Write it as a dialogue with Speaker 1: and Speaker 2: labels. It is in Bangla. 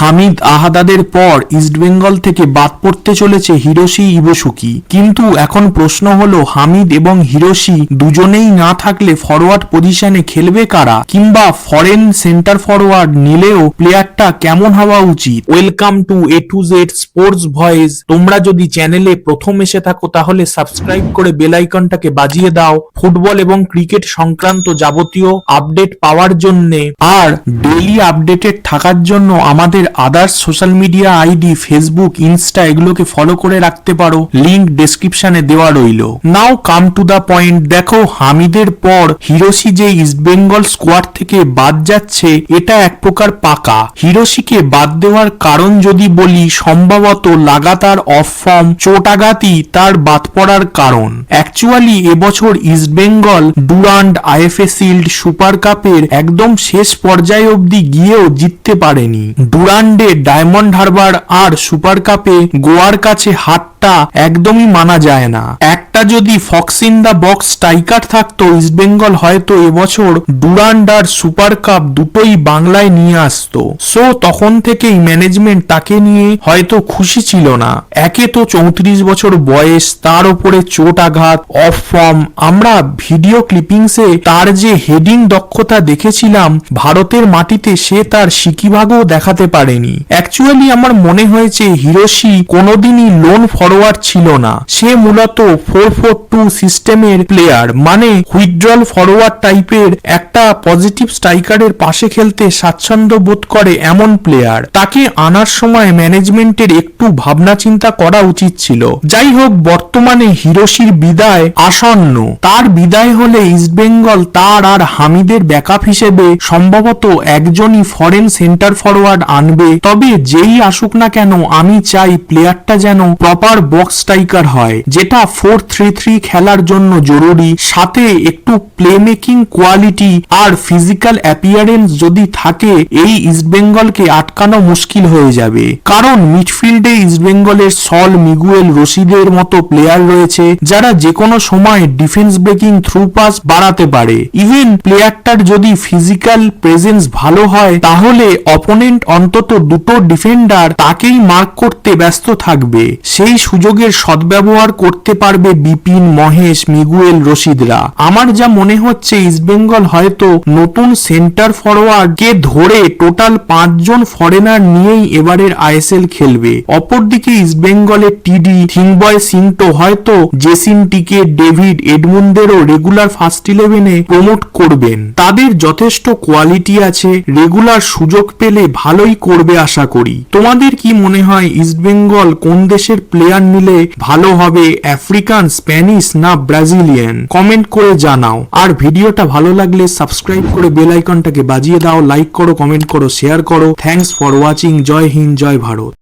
Speaker 1: হামিদ আহাদাদের পর ইস্টবেঙ্গল থেকে বাদ পড়তে চলেছে হিরোশি ইবোসুকি। কিন্তু এখন প্রশ্ন হলো, হামিদ এবং হিরোশি দুজনেই না থাকলে ফরওয়ার্ড পজিশনে খেলবে কারা? কিংবা ফরেন সেন্টার ফরওয়ার্ড নিলেও প্লেয়ারটা কেমন হওয়া উচিত? Welcome to A to Z sports voice তোমরা যদি চ্যানেলে প্রথম এসে থাকো, তাহলে সাবস্ক্রাইব করে বেল আইকনটাকে বাজিয়ে দাও। ফুটবল এবং ক্রিকেট সংক্রান্ত যাবতীয় আপডেট পাওয়ার জন্য। আর ডেইলি আপডেটেড থাকার জন্য আমাদের others social media ID Facebook Insta এগুলোকে ফলো করে রাখতে পারো। লিংক ডেসক্রিপশনে দেওয়া রইল। নাও কাম টু দা পয়েন্ট দেখো, হামিদের পর হিরোশি যে ইস্টবেঙ্গল স্কোয়াড থেকে বাদ যাচ্ছে, এটা এক প্রকার পাকা। হিরোশিকে বাদ দেওয়ার কারণ যদি বলি, সম্ভবত লাগাতার অফ ফর্ম চোটাঘাতই তার বাদ পড়ার কারণ। অ্যাকচুয়ালি এবছর East Bengal Durand IFA Shield Super কাপের একদম শেষ পর্যায়ে অবধি গিয়েও জিততে পারেনি। ডুরান্ডে ডায়মন্ড হারবার আর সুপার কাপে গোয়ার কাছে হাতটা একদমই মানা যায় না। একটা যদি fox in the box striker থাকতো ইস্টবেঙ্গল হয়তো এবছর ডুরান্ড আর সুপার কাপ দুটোই বাংলায় নিয়ে আসতো। সো তখন থেকেই ম্যানেজমেন্ট তাকে নিয়ে হয়তো খুশি ছিল না। একে তো চৌত্রিশ বছর বয়স, তার উপরে চোট আঘাত অফ ফর্ম আমরা ভিডিও ক্লিপিংসে তার যে হেডিং দক্ষতা দেখেছিলাম, ভারতের মাটিতে সে তার সিকিভাগও দেখাতে পারেনি। অ্যাকচুয়ালি আমার মনে হয়েছে হিরোশি কোনোদিনই লোন ফরওয়ার্ড ছিল না। সে মূলত ফোর ফোর টু সিস্টেমের প্লেয়ার মানে হুইড্রল ফরওয়ার্ড টাইপের একটা পজিটিভ স্ট্রাইকারের পাশে খেলতে স্বাচ্ছন্দ্য বোধ করে এমন প্লেয়ার তাকে আনার সময় ম্যানেজমেন্টের একটু ভাবনা চিন্তা করা উচিত ছিল। যাই হোক বর্তমানে হিরোশির বিদায় আসন্ন। তার বিদায় হলে ইস্টবেঙ্গল তার আর হামিদের ব্যাকআপ হিসেবে সম্ভবত একজনই ফরেন সেন্টার ফরওয়ার্ড আনবে। তবে যেই আসুক না কেন, আমি চাই প্লেয়ারটা যেন প্রপার বক্স স্ট্রাইকার হয়, যেটা ফোর থ্রি থ্রি খেলার জন্য জরুরি। সাথে একটু প্লে মেকিং কোয়ালিটি আর ফিজিক্যাল অ্যাপিয়ারেন্স যদি থাকে, এই ইস্টবেঙ্গলকে আটকানো মুশকিল হয়ে যাবে। কারণ মিডফিল্ডে ইস্টবেঙ্গলের সল মিগুয়েল রশিদের মতো প্লেয়ার রয়েছে, যারা যে কোনো সময় ডিফেন্স ব্রেকিং থ্রু পাস বাড়াতে পারে। ইভেন প্লেয়ারটার যদি ফিজিক্যাল প্রেজেন্স ভালো হয়, তাহলে অপোনেন্ট অন্তত দুটো ডিফেন্ডার তাকেই মার্ক করতে ব্যস্ত থাকবে। সেই সুযোগের সদ্ব্যবহার করতে পারবে বিপিন, মহেশ, মিগুয়েল, রশিদরা। আমার যা মনে হচ্ছে ইস্টবেঙ্গল হয়তো নতুন সেন্টার ফরওয়ার্ড কে ধরে টোটাল পাঁচজন ফরেনার নিয়েই এবারের আইএসএল খেলবে। অপরদিকে ইস্টবেঙ্গলের টিডি থিংবয় সিংটো হয়তো জেসিন টিকে ডেভিড এডমুন্দেরও রেগুলার ফার্স্ট ইলেভেনে প্রমোট করবেন। তাদের যথেষ্ট কোয়ালিটি আছে রেগুলার সুযোগ পেলে ভালোই করবে আশা করি। তোমাদের কি মনে হয় ইস্টবেঙ্গল কোন দেশের প্লেয়ার নিলে ভালো হবে আফ্রিকান স্প্যানিশ না ব্রাজিলিয়ান কমেন্ট করে জানাও। আর ভিডিওটা ভালো লাগলে সাবস্ক্রাইব করে বেল আইকনটাকে বাজিয়ে দাও লাইক করো কমেন্ট করো শেয়ার করো। থ্যাংকস ফর ওয়াচিং জয় হিন্দ, জয় ভারত।